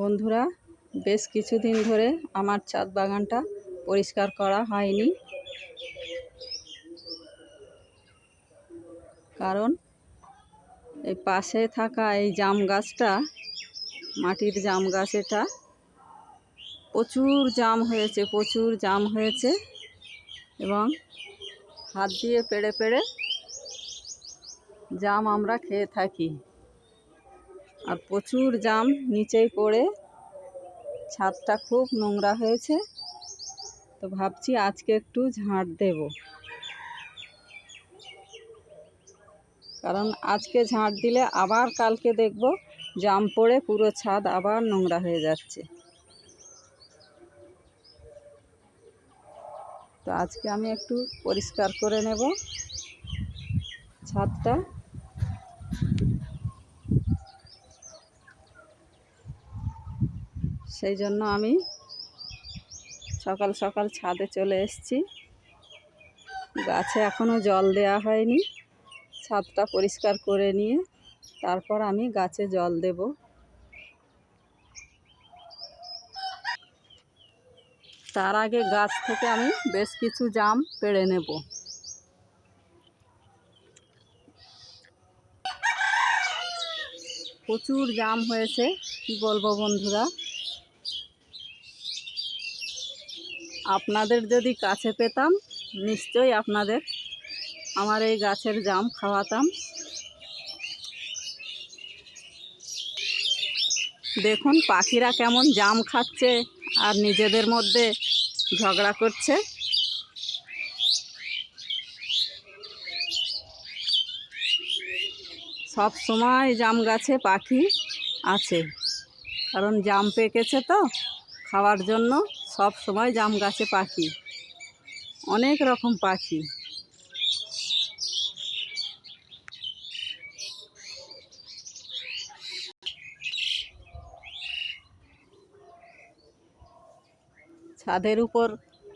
বন্ধুরা, বেশ কিছুদিন ধরে আমার ছাদ বাগানটা পরিষ্কার করা হয়নি। কারণ এই পাশে থাকা এই জাম গাছটা, মাটির জাম গাছ এটা, প্রচুর জাম হয়েছে, প্রচুর জাম হয়েছে এবং হাত দিয়ে পেড়ে পেড়ে জাম আমরা খেয়ে থাকি। আর প্রচুর জাম নিচেই পড়ে ছাদটা খুব নোংরা হয়েছে। তো ভাবছি আজকে একটু ঝাঁট দেব। কারণ আজকে ঝাঁট দিলে আবার কালকে দেখব জাম পড়ে পুরো ছাদ আবার নোংরা হয়ে যাচ্ছে। তো আজকে আমি একটু পরিষ্কার করে নেব ছাদটা। সেই জন্য আমি সকাল সকাল ছাদে চলে এসেছি। গাছে এখনও জল দেওয়া হয়নি। ছাদটা পরিষ্কার করে নিয়ে তারপর আমি গাছে জল দেব। তার আগে গাছ থেকে আমি বেশ কিছু জাম পেড়ে নেব। প্রচুর জাম হয়েছে, কি বলব বন্ধুরা? আপনাদের যদি কাছে পেতাম, নিশ্চয়ই আপনাদের আমার এই গাছের জাম খাওয়াতাম। দেখুন, পাখিরা কেমন জাম খাচ্ছে আর নিজেদের মধ্যে ঝগড়া করছে। সব সময় জাম গাছে পাখি আছে। কারণ জাম পেকেছে তো, খাওয়ার জন্য। সব সময় জাম গাছে পাখি। অনেক রকম পাখি। ছাদের উপর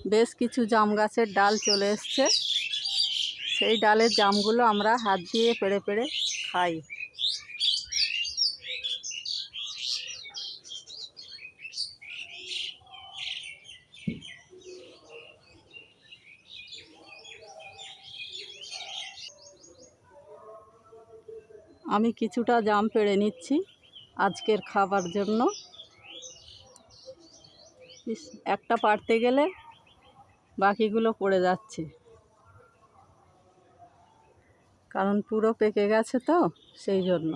বেশ কিছু জাম গাছের ডাল চলে এসছে। সেই ডালের জামগুলো আমরা হাত দিয়ে পেড়ে পেড়ে খাই। আমি কিছুটা জাম পেড়ে নিচ্ছি আজকের খাবার জন্য। একটা পারতে গেলে বাকিগুলো পড়ে যাচ্ছে। কারণ পুরো পেকে গেছে তো, সেই জন্য।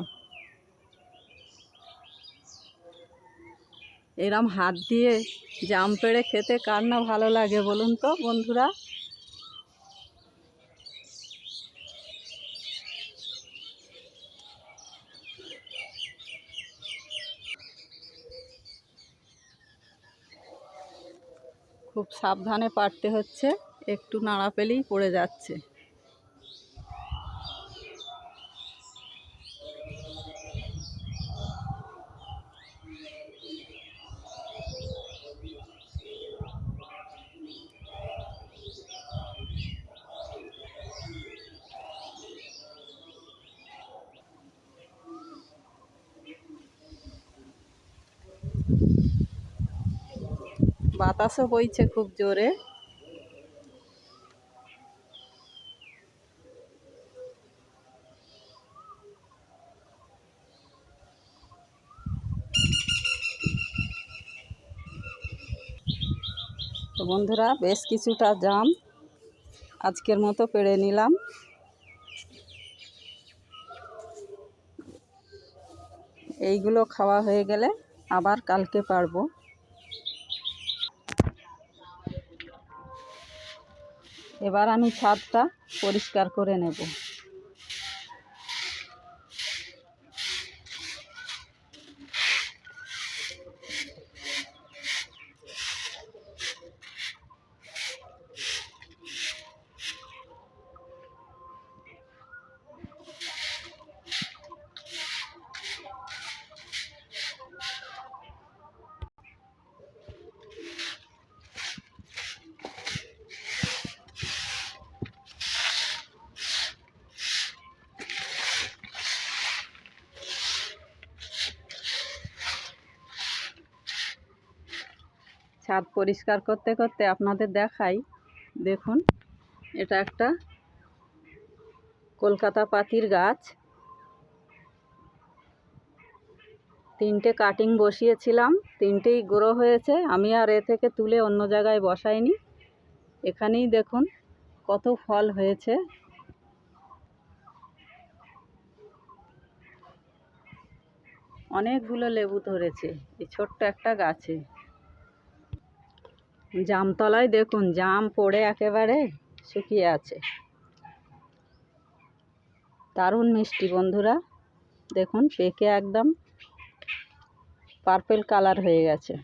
এরম হাত দিয়ে জাম পেড়ে খেতে কার না ভালো লাগে বলুন তো বন্ধুরা? খুব সাবধানে পারতে হচ্ছে একটু নাড়া পেলেই পড়ে যাচ্ছে। বাতাসও বইছে খুব জোরে। তো বন্ধুরা, বেশ কিছুটা জাম আজকের মতো পেড়ে নিলাম। এইগুলো খাওয়া হয়ে গেলে আবার কালকে পারব। এবার আমি ছাদটা পরিষ্কার করে নেব। ছাদ পরিষ্কার করতে করতে আপনাদের দেখাই। দেখুন, এটা একটা কলকাতা পাতির গাছ। তিনটে কাটিং বসিয়েছিলাম, তিনটেই গ্রো হয়েছে। আমি আর এ থেকে তুলে অন্য জায়গায় বসাইনি। এখানেই দেখুন কত ফল হয়েছে। অনেকগুলো লেবু ধরেছে, এই ছোট্ট একটা গাছে। জামতলায় দেখুন, জাম পড়ে একেবারে শুকিয়ে আছে। দারুণ মিষ্টি বন্ধুরা, দেখুন পেকে একদম পার্পেল কালার হয়ে গেছে।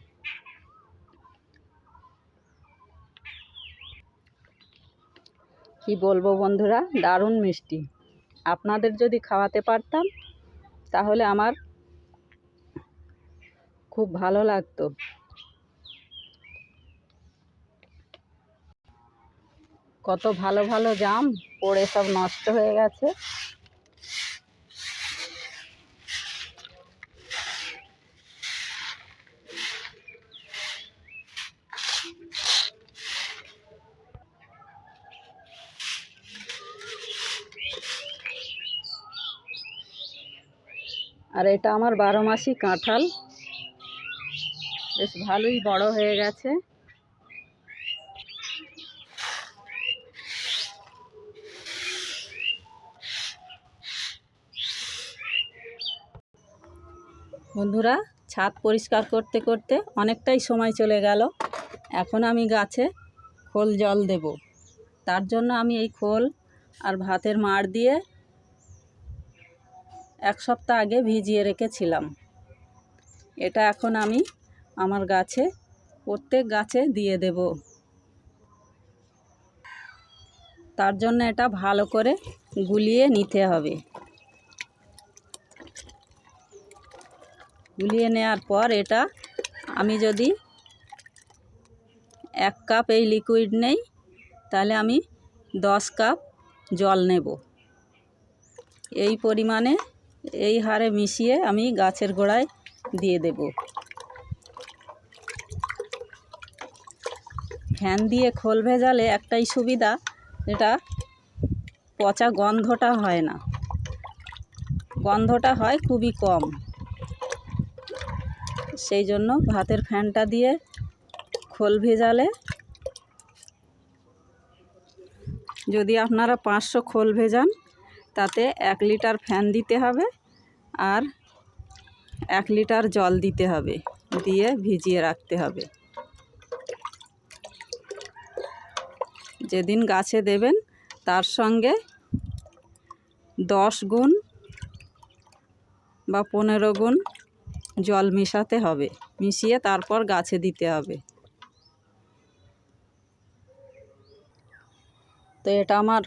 কি বলব বন্ধুরা, দারুণ মিষ্টি। আপনাদের যদি খাওয়াতে পারতাম, তাহলে আমার খুব ভালো লাগতো। কত ভালো ভালো জাম, পড়ে সব নষ্ট হয়ে গেছে। আর এটা আমার বারো মাসি কাঁঠাল। বেশ ভালোই বড় হয়ে গেছে। বন্ধুরা, ছাদ পরিষ্কার করতে করতে অনেকটাই সময় চলে গেল। এখন আমি গাছে খোল জল দেব। তার জন্য আমি এই খোল আর ভাতের মাড় দিয়ে এক সপ্তাহ আগে ভিজিয়ে রেখেছিলাম। এটা এখন আমি আমার গাছে, প্রত্যেক গাছে দিয়ে দেব। তার জন্য এটা ভালো করে গুলিয়ে নিতে হবে। গুলিয়ে নেওয়ার পর এটা আমি যদি এক কাপ এই লিকুইড নেই, তাহলে আমি দশ কাপ জল নেব। এই পরিমাণে এই হারে মিশিয়ে আমি গাছের গোড়ায় দিয়ে দেব। ফ্যান দিয়ে খোল ভেজালে একটাই সুবিধা, এটা পচা গন্ধটা হয় না। গন্ধটা হয় খুবই কম। সেই জন্য ভাতের ফ্যানটা দিয়ে খোল ভেজালে। যদি আপনারা পাঁচশো খোল ভেজান, তাতে এক লিটার ফ্যান দিতে হবে আর এক লিটার জল দিতে হবে, দিয়ে ভিজিয়ে রাখতে হবে। যেদিন গাছে দেবেন, তার সঙ্গে দশ গুণ বা পনেরো গুণ জল মেশাতে হবে, মিশিয়ে তারপর গাছে দিতে হবে। তো এটা আমার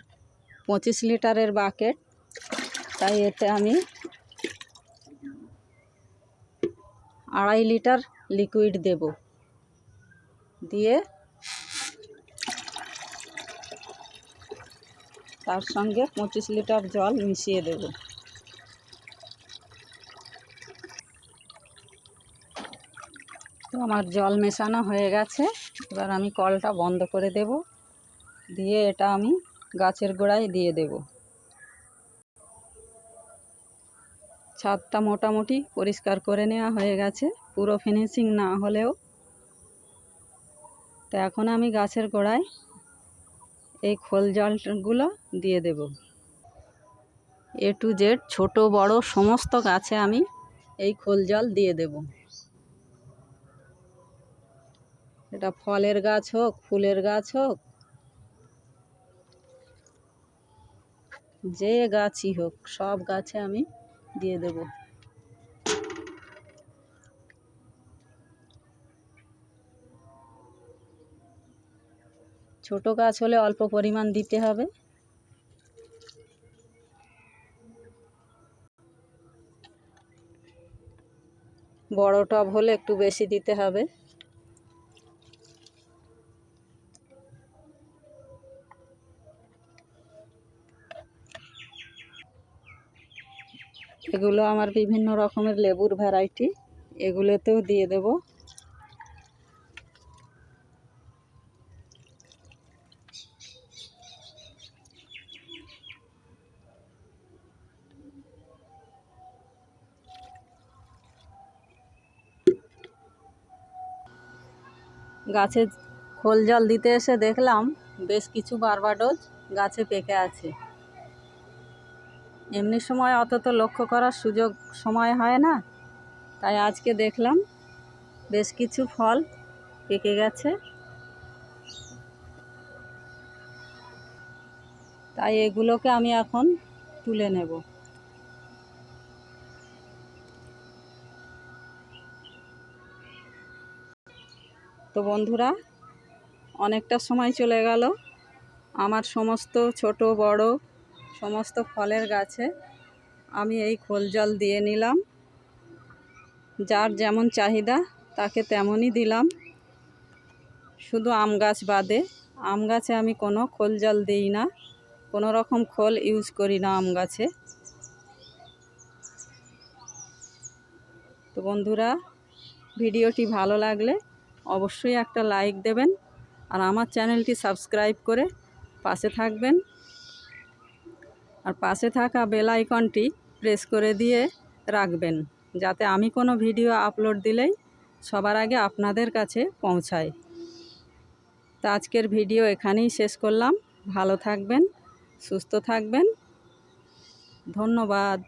পঁচিশ লিটারের বাকেট, তাই এতে আমি আড়াই লিটার লিকুইড দেব। দিয়ে তার সঙ্গে পঁচিশ লিটার জল মিশিয়ে দেব। তো আমার জল মেশানো হয়ে গেছে। এবার আমি কলটা বন্ধ করে দেব। দিয়ে এটা আমি গাছের গোড়ায় দিয়ে দেব। ছাদটা মোটামুটি পরিষ্কার করে নেওয়া হয়ে গেছে। পুরো ফিনিশিং না হলেও। তো এখন আমি গাছের গোড়ায় এই খোল জলগুলো দিয়ে দেব। এ টু জেড ছোট বড় সমস্ত গাছে আমি এই খোল জল দিয়ে দেব। এটা ফলের গাছ হোক, ফুলের গাছ হোক, যে গাছই হোক, সব গাছে আমি দিয়ে দেব। ছোট গাছ হলে অল্প পরিমাণ দিতে হবে। বড় টব হলে একটু বেশি দিতে হবে। এগুলো আমার বিভিন্ন রকমের লেবুর ভ্যারাইটি এগুলোতেও দিয়ে দেব। গাছে খোল জল দিতে এসে দেখলাম বেশ কিছু বারবাডোজ গাছে পেকে আছে। এমনি সময় অত তো লক্ষ্য করার সুযোগ সময় হয় না। তাই আজকে দেখলাম বেশ কিছু ফল পেকে গেছে। তাই এগুলোকে আমি এখন তুলে নেব। তো বন্ধুরা, অনেকটা সময় চলে গেল। আমার সমস্ত ছোট, বড় সমস্ত ফলের গাছে আমি এই খোল জল দিয়ে নিলাম। যার যেমন চাহিদা, তাকে তেমনই দিলাম। শুধু আম গাছ বাদে, আম গাছে আমি কোনো খোল জল দিই না। কোনো রকম খোল ইউজ করি না আম গাছে। তো বন্ধুরা, ভিডিওটি ভালো লাগলে অবশ্যই একটা লাইক দেবেন আর আমার চ্যানেলটি সাবস্ক্রাইব করে পাশে থাকবেন। আর পাশে থাকা বেল আইকনটি প্রেস করে দিয়ে রাখবেন, যাতে আমি কোনো ভিডিও আপলোড দিলেই সবার আগে আপনাদের কাছে পৌঁছায়। তো আজকের ভিডিও এখানেই শেষ করলাম। ভালো থাকবেন, সুস্থ থাকবেন। ধন্যবাদ।